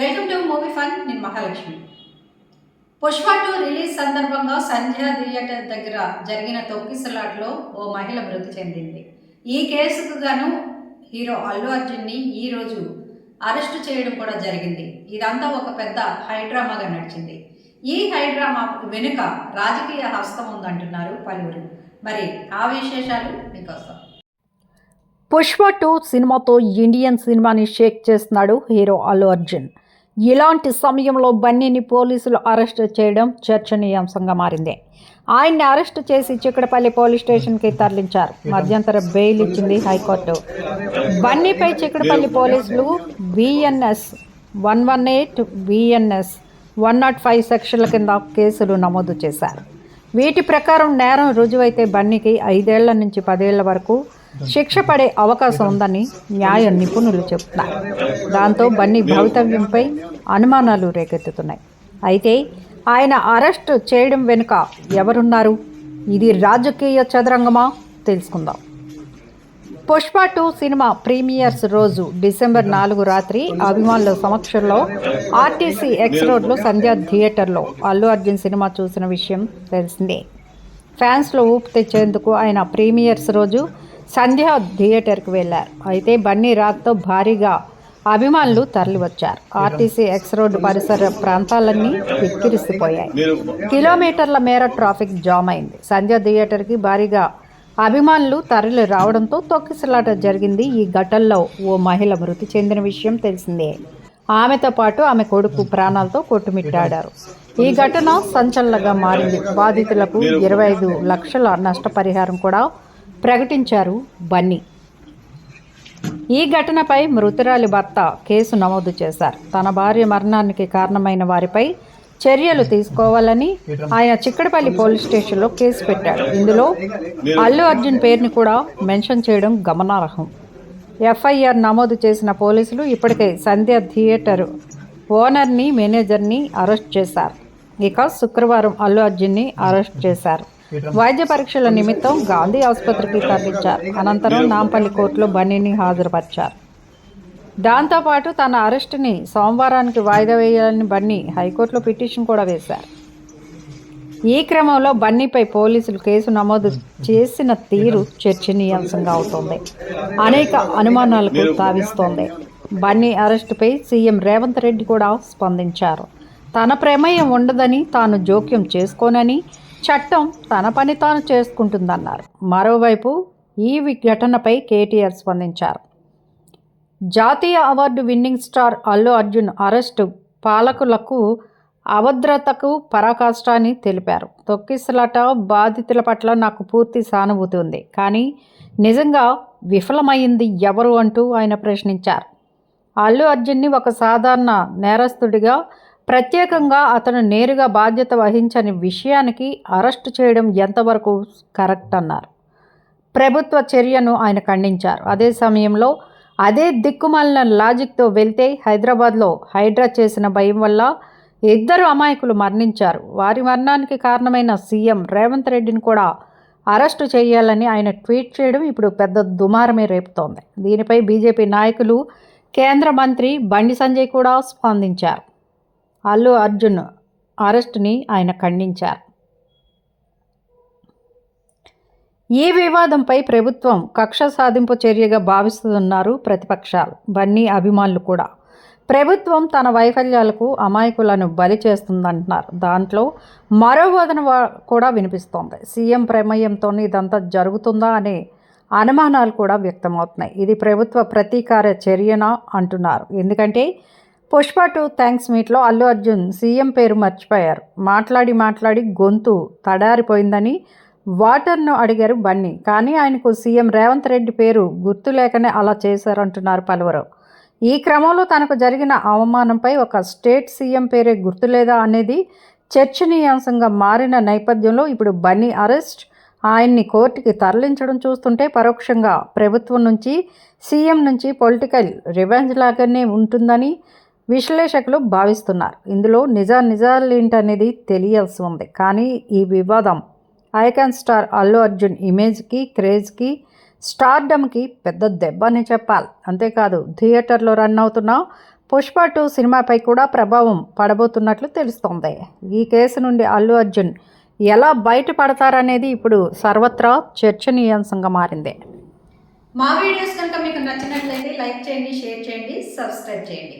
Welcome to movie fun నేను Mahalakshmi. Pushpa two release సందర్భంగా సంధ్య theatre దగ్గర జరిగిన తొక్కిసలాట్లో ఓ మహిళ మృతి చెందింది. ఈ కేసుకు గాను హీరో అల్లు అర్జున్ని ఈరోజు అరెస్టు చేయడం కూడా జరిగింది. ఇదంతా ఒక పెద్ద హైడ్రామాగా నడిచింది. ఈ హైడ్రామా వెనుక రాజకీయ హస్తం ఉందంటున్నారు పలువురు. మరి ఆ విశేషాలు మీకోసం. పుష్ప టూ సినిమాతో ఇండియన్ సినిమాని షేక్ చేస్తున్నాడు హీరో అల్లు అర్జున్. ఇలాంటి సమయంలో బన్నీని పోలీసులు అరెస్ట్ చేయడం చర్చనీయాంశంగా మారింది. ఆయన్ని అరెస్ట్ చేసి చిక్కడపల్లి పోలీస్ స్టేషన్కి తరలించారు. మధ్యంతర బెయిల్ ఇచ్చింది హైకోర్టు. బన్నీపై చిక్కడపల్లి పోలీసులు BNS one one eight BNS one not five సెక్షన్ల కింద కేసులు నమోదు చేశారు. వీటి ప్రకారం నేరం రుజువైతే బన్నీకి ఐదేళ్ళ నుంచి పదేళ్ళ వరకు శిక్ష పడే అవకాశం ఉందని న్యాయ నిపుణులు చెబుతున్నారు. దాంతో బన్నీ భవితవ్యంపై అనుమానాలు రేకెత్తుతున్నాయి. అయితే ఆయన అరెస్ట్ చేయడం వెనుక ఎవరున్నారు? ఇది రాజకీయ చదరంగమా? తెలుసుకుందాం. పుష్ప టూ సినిమా ప్రీమియర్స్ రోజు డిసెంబర్ నాలుగు రాత్రి అభిమానుల సమక్షంలో ఆర్టీసీ ఎక్స్ రోడ్లో సంధ్యా థియేటర్లో అల్లు అర్జున్ సినిమా చూసిన విషయం తెలిసిందే. ఫ్యాన్స్లో ఊపు తెచ్చేందుకు ఆయన ప్రీమియర్స్ రోజు సంధ్యా థియేటర్కి వెళ్ళారు. అయితే బన్నీ రాత్తో భారీగా అభిమానులు తరలివచ్చారు. ఆర్టీసీ ఎక్స్ రోడ్డు పరిసర ప్రాంతాలన్నీ విక్కిరిసిపోయాయి. కిలోమీటర్ల మేర ట్రాఫిక్ జామ్ అయింది. సంధ్య థియేటర్కి భారీగా అభిమానులు తరలి రావడంతో తొక్కిసలాట జరిగింది. ఈ ఘటనలో ఓ మహిళ మృతి చెందిన విషయం తెలిసిందే. ఆమెతో పాటు ఆమె కొడుకు ప్రాణాలతో కొట్టుమిట్టాడారు. ఈ ఘటన సంచలనంగా మారింది. బాధితులకు ఇరవై ఐదు లక్షల నష్టపరిహారం కూడా ప్రకటించారు బన్నీ. ఈ ఘటనపై మృతురాలి భర్త కేసు నమోదు చేశారు. తన భార్య మరణానికి కారణమైన వారిపై చర్యలు తీసుకోవాలని ఆయన చిక్కడపల్లి పోలీస్ స్టేషన్లో కేసు పెట్టాడు. ఇందులో అల్లు అర్జున్ పేరుని కూడా మెన్షన్ చేయడం గమనార్హం. ఎఫ్ఐఆర్ నమోదు చేసిన పోలీసులు ఇప్పటికే సంధ్య థియేటర్ ఓనర్ని మేనేజర్ని అరెస్ట్ చేశారు. ఇక శుక్రవారం అల్లు అర్జున్ని అరెస్ట్ చేశారు. వైద్య పరీక్షల నిమిత్తం గాంధీ ఆసుపత్రికి తరలించారు. అనంతరం నాంపల్లి కోర్టులో బన్నీని హాజరుపరిచారు. దాంతోపాటు తన అరెస్టుని సోమవారానికి వాయిదా వేయాలని బన్నీ హైకోర్టులో పిటిషన్ కూడా వేశారు. ఈ క్రమంలో బన్నీపై పోలీసులు కేసు నమోదు చేసిన తీరు చర్చనీయాంశంగా అవుతోంది. అనేక అనుమానాలకు తావిస్తోంది బన్నీ అరెస్టుపై సీఎం రేవంత్ రెడ్డి కూడా స్పందించారు. తన ప్రమేయం ఉండదని తాను జోక్యం చేసుకోనని చట్టం తన పని తాను చేసుకుంటుందన్నారు. మరోవైపు ఈ వి- ఘటనపై కేటీఆర్ స్పందించారు. జాతీయ award winning star Allu Arjun arrest పాలకులకు అభద్రతకు పరాకాష్ట అని తెలిపారు. తొక్కిసలాట బాధితుల పట్ల నాకు పూర్తి సానుభూతి ఉంది. కానీ నిజంగా విఫలమైంది ఎవరు అంటూ ఆయన ప్రశ్నించారు. అల్లు అర్జున్ని ఒక సాధారణ నేరస్తుడిగా ప్రత్యేకంగా అతను నేరుగా బాధ్యత వహించని విషయానికి అరెస్టు చేయడం ఎంతవరకు కరెక్ట్ అన్నారు. ప్రభుత్వ చర్యను ఆయన ఖండించారు. అదే సమయంలో అదే దిక్కుమాలిన లాజిక్తో వెళ్తే హైదరాబాద్లో హైడ్రా చేసిన భయం వల్ల ఇద్దరు అమాయకులు మరణించారు. వారి మరణానికి కారణమైన సీఎం రేవంత్ రెడ్డిని కూడా అరెస్టు చేయాలని ఆయన ట్వీట్ చేయడం ఇప్పుడు పెద్ద దుమారమే రేపుతోంది. దీనిపై బీజేపీ నాయకులు కేంద్ర మంత్రి బండి సంజయ్ కూడా స్పందించారు. అల్లు అర్జున్ అరెస్టుని ఆయన ఖండించారు. ఈ వివాదంపై ప్రభుత్వం కక్ష సాధింపు చర్యగా భావిస్తున్నారు ప్రతిపక్షాలు. బన్నీ అభిమానులు కూడా. ప్రభుత్వం తన వైఫల్యాలకు అమాయకులను బలి చేస్తుందంటున్నారు. దాంట్లో మరో వాదన కూడా వినిపిస్తోంది. సీఎం ప్రమేయంతో ఇదంతా జరుగుతుందా అనే అనుమానాలు కూడా వ్యక్తమవుతున్నాయి. ఇది ప్రభుత్వ ప్రతీకార చర్యనా అంటున్నారు. ఎందుకంటే పుష్ప టూ థ్యాంక్స్ మీట్లో అల్లు అర్జున్ సీఎం పేరు మర్చిపోయారు. మాట్లాడి మాట్లాడి గొంతు తడారిపోయిందని వాటర్ను అడిగారు బన్నీ. కానీ ఆయనకు సీఎం రేవంత్ రెడ్డి పేరు గుర్తు లేకనే అలా చేశారంటున్నారు పలువురు. ఈ క్రమంలో తనకు జరిగిన అవమానంపై ఒక స్టేట్ సీఎం పేరే గుర్తులేదా అనేది చర్చనీయాంశంగా మారిన నేపథ్యంలో ఇప్పుడు బన్నీ అరెస్ట్. ఆయన్ని కోర్టుకి తరలించడం చూస్తుంటే పరోక్షంగా ప్రభుత్వం నుంచి సీఎం నుంచి పొలిటికల్ రివెంజ్ లాగానే ఉంటుందని విశ్లేషకులు భావిస్తున్నారు. ఇందులో నిజా నిజాలేంటనేది తెలియాల్సి ఉంది. కానీ ఈ వివాదం ఐకాన్ స్టార్ అల్లు అర్జున్ ఇమేజ్కి క్రేజ్కి స్టార్డమ్కి పెద్ద దెబ్బ అని చెప్పాలి. అంతేకాదు థియేటర్లో రన్ అవుతున్న పుష్ప టూ సినిమాపై కూడా ప్రభావం పడబోతున్నట్లు తెలుస్తోంది. ఈ కేసు నుండి అల్లు అర్జున్ ఎలా బయటపడతారనేది ఇప్పుడు సర్వత్రా చర్చనీయాంశంగా మారింది. మా వీడియోస్ కనుక మీకు నచ్చినట్లయితే లైక్ చేయండి షేర్ చేయండి సబ్స్క్రైబ్ చేయండి.